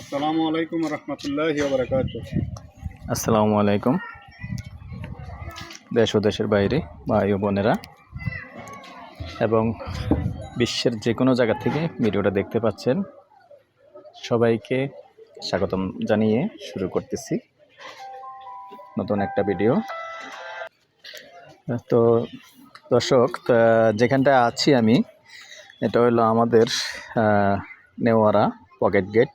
আসসালামু আলাইকুম আসসালামু আলাইকুম। দেশ ও দেশের বাইরে ভাই ও বোনেরা, এবং বিশ্বের যে কোনো জায়গা থেকে ভিডিওটা দেখতে পাচ্ছেন, সবাইকে স্বাগতম জানিয়ে শুরু করতেছি নতুন একটা ভিডিও। তো দর্শক তা যেখানটায় আছি আমি, এটা হলো আমাদের নেওয়ারা পকেট গেট।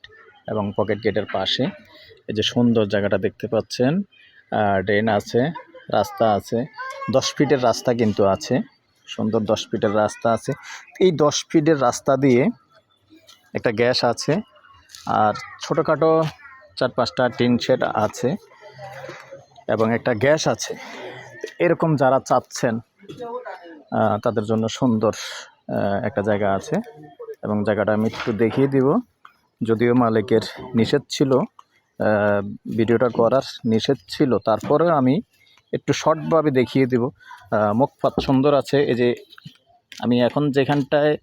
এবং পকেট গেটের পাশে। এই যে সুন্দর জায়গাটা দেখতে পাচ্ছেন। ড্রেন আছে, রাস্তা আছে। দশ ফিটের রাস্তা কিন্তু আছে। সুন্দর দশ ফিটের রাস্তা আছে। এই দশ ফিটের রাস্তা দিয়ে একটা গ্যাস আছে আর ছোটোখাটো চার পাঁচটা টিন শেড আছে এবং একটা গ্যাস আছে। এরকম যারা চাচ্ছেন তাদের জন্য সুন্দর একটা জায়গা আছে এবং জায়গাটা আমি একটু দেখিয়ে দিব। যদিও মালিকের নিষেধ ছিল ভিডিওটা করার নিষেধ ছিল তারপরেও আমি একটু শর্টভাবে দেখিয়ে দিব। আহ, মুখপাত সুন্দর আছে এই যে আমি এখন যেখানটায়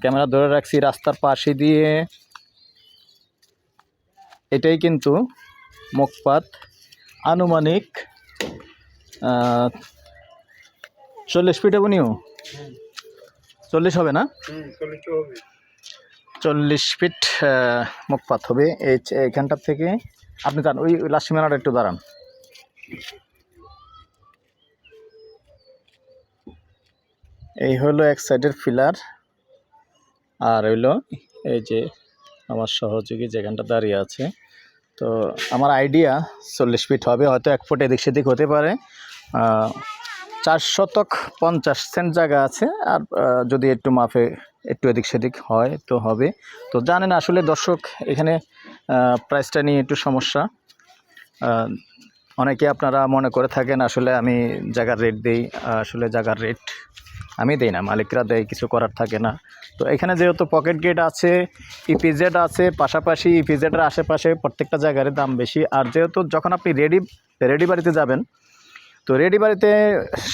ক্যামেরা ধরে রাখছি রাস্তার পাশে দিয়ে এটাই কিন্তু মুখপাত আনুমানিক চল্লিশ ফিট হবে নিও চল্লিশ হবে না? হবে। চল্লিশ ফিট মুখপাত হবে। এই এখানটার থেকে আপনি যান, ওই লাস্ট মিনারটা একটু দাঁড়ান। এই হলো এক সাইডের ফিলার, আর হইল এই যে আমার সহযোগী যেখানটা দাঁড়িয়ে আছে। তো আমার আইডিয়া চল্লিশ ফিট হবে, হয়তো এক ফুট এদিক সেদিক হতে পারে। চার শতক পঞ্চাশ সেন্ট জায়গা আছে, আর যদি একটু মাপে একটু এদিক সেদিক হয় তো হবে। তো জানেন আসলে দর্শক, এখানে প্রাইসটা নিয়ে একটু সমস্যা। অনেকে আপনারা মনে করে থাকেন, আসলে আমি জায়গার রেট দিই, আসলে জায়গার রেট আমি দিই না, মালিকরা দেয়, কিছু করার থাকে না। তো এখানে যেহেতু পকেট গেট আছে ইপিজেড আছে, পাশাপাশি ইপিজেডের আশেপাশে প্রত্যেকটা জায়গার দাম বেশি। আর যেহেতু যখন আপনি রেডি রেডি বাড়িতে যাবেন তো রেডি বাড়িতে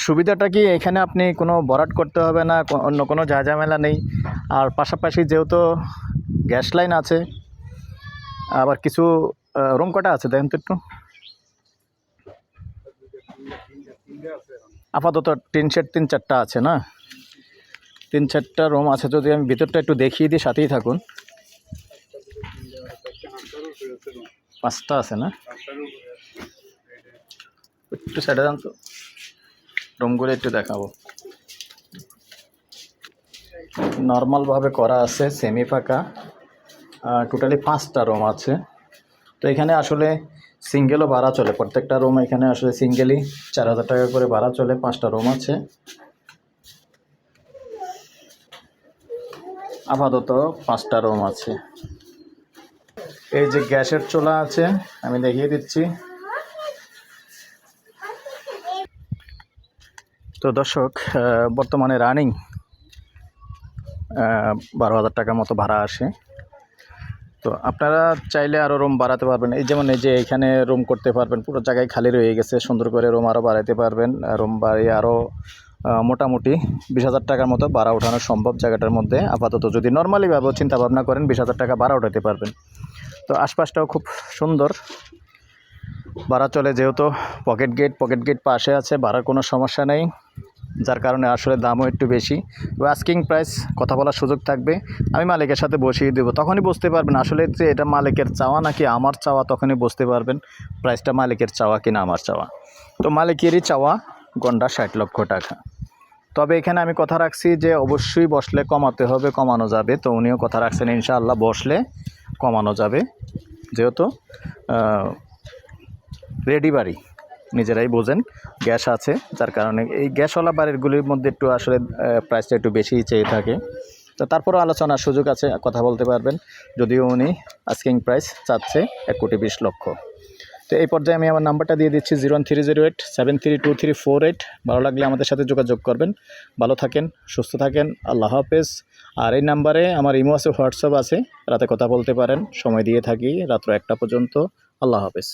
সুবিধাটা কি? এখানে আপনি কোনো বরাট করতে হবে না অন্য কোনো ঝামেলা নেই। আর পাশাপাশি যেহেতু গ্যাস লাইন আছে, আবার কিছু রুম কটা আছে দেখেন তো একটু? আপাতত তিন সেট, তিন চারটা আছে না? তিন চারটা রুম আছে, যদি আমি ভিতরটা একটু দেখিয়ে দিই, সাথেই থাকুন। পাঁচটা আছে না? একটু সাইডে যান তো। রুমগুলো একটু দেখাবো। নর্মালভাবে করা আছে সেমি ফাঁকা। টোটালি পাঁচটা রুম আছে। তো এখানে আসলে সিঙ্গেলও ভাড়া চলে। প্রত্যেকটা রুম এখানে আসলে সিঙ্গেলই চার হাজার টাকা করে ভাড়া চলে। পাঁচটা রুম আছে। আপাতত পাঁচটা রুম আছে। এই যে গ্যাসের চোলা আছে, আমি দেখিয়ে দিচ্ছি। তো দর্শক বর্তমানে রানিং বারো হাজার টাকার মতো ভাড়া আসে। তো আপনারা চাইলে আরও রুম বাড়াতে পারবেন। এই যেমন এই যে এখানে রুম করতে পারবেন, পুরো জায়গায় খালি রয়ে গেছে, সুন্দর করে রুম আরও বাড়াতে পারবেন। রুম বাড়িয়ে আরও মোটামুটি বিশ হাজার টাকার মতো ভাড়া ওঠানো সম্ভব জায়গাটার মধ্যে। আপাতত যদি নর্মালিভাবে চিন্তা ভাবনা করেন, বিশ হাজার টাকা ভাড়া উঠাতে পারবেন। তো আশপাশটাও খুব সুন্দর। ভাড়া চলে যেহেতু পকেট গেট পকেট গেট পাশে আছে, ভাড়ার কোনো সমস্যা নেই। যার কারণে আসলে দামও একটু বেশি। তো আস্কিং প্রাইস কথা বলার সুযোগ থাকবে। আমি মালিকের সাথে বসিয়ে দেবো। তখনই বুঝতে পারবেন আসলে যে এটা মালিকের চাওয়া নাকি আমার চাওয়া, তখনই বুঝতে পারবেন প্রাইসটা মালিকের চাওয়া কি না আমার চাওয়া। তো মালিকেরই চাওয়া, গন্ডা ষাট লক্ষ টাকা। তবে এখানে আমি কথা রাখছি যে অবশ্যই বসলে কমাতে হবে, কমানো যাবে। তো উনিও কথা রাখছেন, ইনশাআল্লাহ বসলে কমানো যাবে। যেহেতু রেডি বাড়ি। নিজেরাই বোঝেন, গ্যাস আছে যার কারণে এই গ্যাসওয়ালা বাড়িগুলির মধ্যে একটু আসলে প্রাইসটা একটু বেশিই চেয়ে থাকে। তো তারপরও আলোচনার সুযোগ আছে, কথা বলতে পারবেন। যদিও উনি আস্কিং প্রাইস চাচ্ছে এক কোটি বিশ লক্ষ। তো এই পর্যায়ে আমি আমার নাম্বারটা দিয়ে দিচ্ছি zero three zero eight seven three two three four eight ভালো লাগলে আমাদের সাথে যোগাযোগ করবেন। ভালো থাকেন, সুস্থ থাকেন, আল্লাহ হাফেজ। আর এই নাম্বারে আমার ইমো আছে, হোয়াটসঅ্যাপ আছে, রাতে কথা বলতে পারেন। সময় দিয়ে থাকি, রাত্র একটা পর্যন্ত। আল্লাহ হাফেজ।